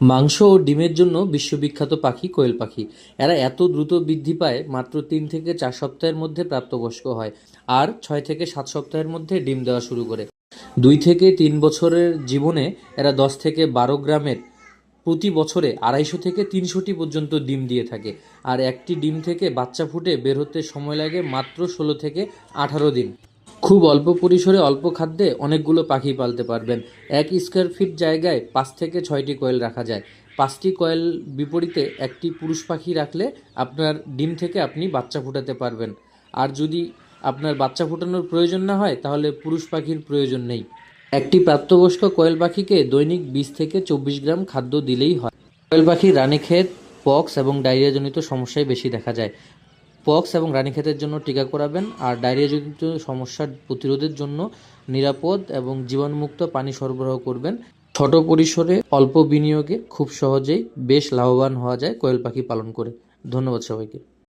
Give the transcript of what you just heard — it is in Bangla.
মাংস ও ডিমের জন্য বিশ্ববিখ্যাত পাখি কোয়েল পাখি। এরা এত দ্রুত বৃদ্ধি পায়, মাত্র তিন থেকে চার সপ্তাহের মধ্যে প্রাপ্তবয়স্ক হয় আর ছয় থেকে সাত সপ্তাহের মধ্যে ডিম দেওয়া শুরু করে। দুই থেকে তিন বছরের জীবনে এরা দশ থেকে বারো গ্রামের প্রতি বছরে আড়াইশো থেকে তিনশোটি পর্যন্ত ডিম দিয়ে থাকে আর একটি ডিম থেকে বাচ্চা ফুটে বের হতে সময় লাগে মাত্র ষোলো থেকে আঠারো দিন। খুব অল্প পরিসরে অল্প খাদ্যে অনেকগুলো পাখি পালতে পারবেন। এক স্কোয়ার ফিট জায়গায় পাঁচ থেকে ছয়টি কয়েল রাখা যায়। পাঁচটি কয়েল বিপরীতে একটি পুরুষ পাখি রাখলে আপনার ডিম থেকে আপনি বাচ্চা ফোটাতে পারবেন। আর যদি আপনার বাচ্চা ফোটানোর প্রয়োজন না হয়, তাহলে পুরুষ পাখির প্রয়োজন নেই। একটি প্রাপ্তবয়স্ক কোয়েল পাখিকে দৈনিক বিশ থেকে চব্বিশ গ্রাম খাদ্য দিলেই হয়। কোয়েল পাখির রানীক্ষেত, পক্স এবং ডায়রিয়াজনিত সমস্যাই বেশি দেখা যায়। পক্স এবং রানীক্ষেতের জন্য টিকা করাবেন আর ডায়রিয়াজনিত সমস্যার প্রতিরোধের জন্য নিরাপদ এবং জীবাণুমুক্ত পানি সরবরাহ করবেন। ছোট পরিসরে অল্প বিনিয়োগে খুব সহজেই বেশ লাভবান হওয়া যায় কোয়েল পাখি পালন করে। ধন্যবাদ সবাইকে।